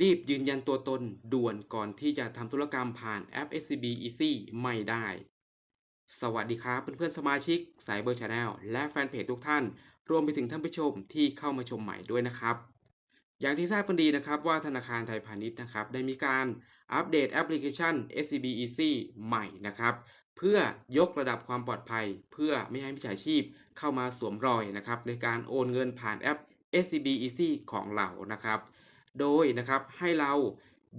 รีบยืนยันตัวตนด่วนก่อนที่จะทำธุรกรรมผ่านแอป SCB Easy ไม่ได้ สวัสดีครับเพื่อนๆสมาชิก Cyber Channel และแฟนเพจทุกท่าน รวมไปถึงท่านผู้ชมที่เข้ามาชมใหม่ด้วยนะครับ อย่างที่ทราบกันดีนะครับว่าธนาคารไทยพาณิชย์นะครับ ได้มีการอัปเดตแอปพลิเคชัน SCB Easy ใหม่นะครับ เพื่อยกระดับความปลอดภัย เพื่อไม่ให้มิจฉาชีพเข้ามาสวมรอยนะครับในการโอนเงินผ่านแอป SCB Easy ของเรานะครับ โดยนะครับให้เรา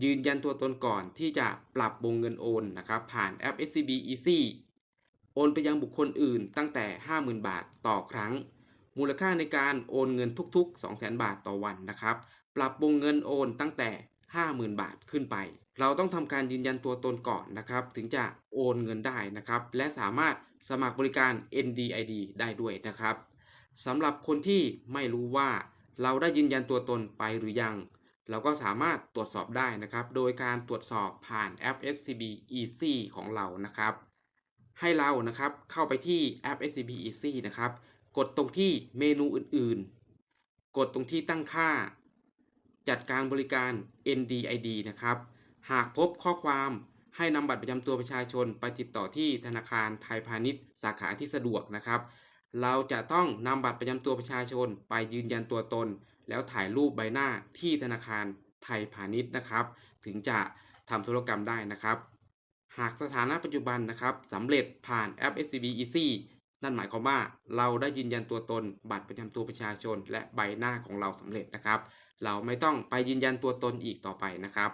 ยืนยันตัวตนก่อนที่จะปรับวงเงินโอนนะครับผ่านแอป SCB Easy โอนไปยังบุคคลอื่นตั้งแต่ 50,000 บาทต่อครั้ง มูลค่าในการโอนเงินทุกๆ 200,000 บาทต่อวันนะครับ ปรับวงเงินโอนตั้งแต่ 50,000 บาทขึ้นไป เราต้องทำการยืนยันตัวตนก่อนนะครับ ถึงจะโอนเงินได้นะครับ และสามารถสมัครบริการ NDID ได้ด้วยนะครับสำหรับคนที่ไม่รู้ว่าเราได้ยืนยันตัวตนไปหรือยัง เราก็สามารถตรวจสอบได้นะครับ โดยการตรวจสอบผ่านแอป SCB Easy ของเรานะครับ ให้เรานะครับเข้าไปที่แอป SCB Easy นะครับ กดตรงที่เมนูอื่นๆ กดตรงที่ตั้งค่า จัดการบริการ NDID นะครับ หากพบข้อความให้นำบัตรประจำตัวประชาชนไปติดต่อที่ธนาคารไทยพาณิชย์สาขาที่สะดวกนะครับ เราจะต้องนำบัตรประจำตัวประชาชนไปยืนยันตัวตน แล้วถ่ายรูปใบหน้าที่ธนาคารไทยพาณิชย์นะครับ ถึงจะทำธุรกรรมได้นะครับ หากสถานะปัจจุบันนะครับสำเร็จผ่านแอป SCB Easy นั่นหมายความว่าเราได้ยืนยันตัวตนบัตรประจำตัวประชาชน และใบหน้าของเราสำเร็จนะครับ เราไม่ต้องไปยืนยันตัวตนอีกต่อไปนะครับ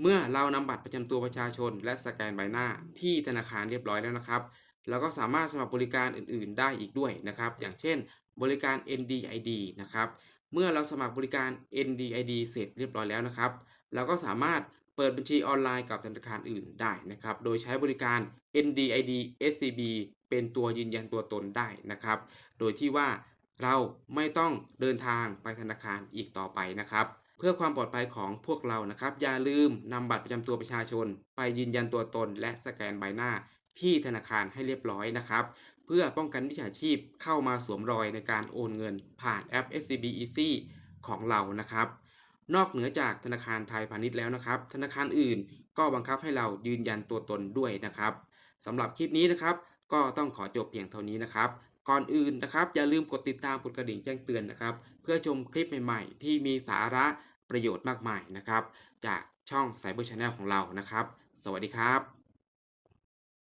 เมื่อเรานำบัตรประจำตัวประชาชน และสแกนใบหน้าที่ธนาคารเรียบร้อยแล้วนะครับเราก็สามารถสมัครบริการอื่น ๆ ได้อีกด้วยนะครับ อย่างเช่น บริการ NDID นะครับ เมื่อเราสมัครบริการ NDID เสร็จเรียบร้อยแล้วนะครับ เราก็สามารถเปิดบัญชีออนไลน์กับธนาคารอื่นได้นะครับ โดยใช้บริการ NDID SCB เป็นตัวยืนยันตัวตนได้นะครับ โดยที่ว่าเราไม่ต้องเดินทางไปธนาคารอีกต่อไปนะครับ เพื่อความปลอดภัยของพวกเรานะครับ อย่าลืมนำบัตรประจำตัวประชาชน ไปยืนยันตัวตน และสแกนใบหน้า ที่ธนาคารให้เรียบร้อยนะครับ เพื่อป้องกันมิจฉาชีพเข้ามาสวมรอยในการโอนเงินผ่านแอป SCB Easy ของเรานะครับ นอกเหนือจากธนาคารไทยพาณิชย์แล้วนะครับ ธนาคารอื่นก็บังคับให้เรายืนยันตัวตนด้วยนะครับสำหรับคลิปนี้นะครับ ก็ต้องขอจบเพียงเท่านี้นะครับ ก่อนอื่นนะครับ อย่าลืมกดติดตามกดกระดิ่งแจ้งเตือนนะครับ เพื่อชมคลิปใหม่ๆ ที่มีสาระประโยชน์มากมายนะครับ จากช่อง Cyber Channel ของเรานะครับ สวัสดีครับ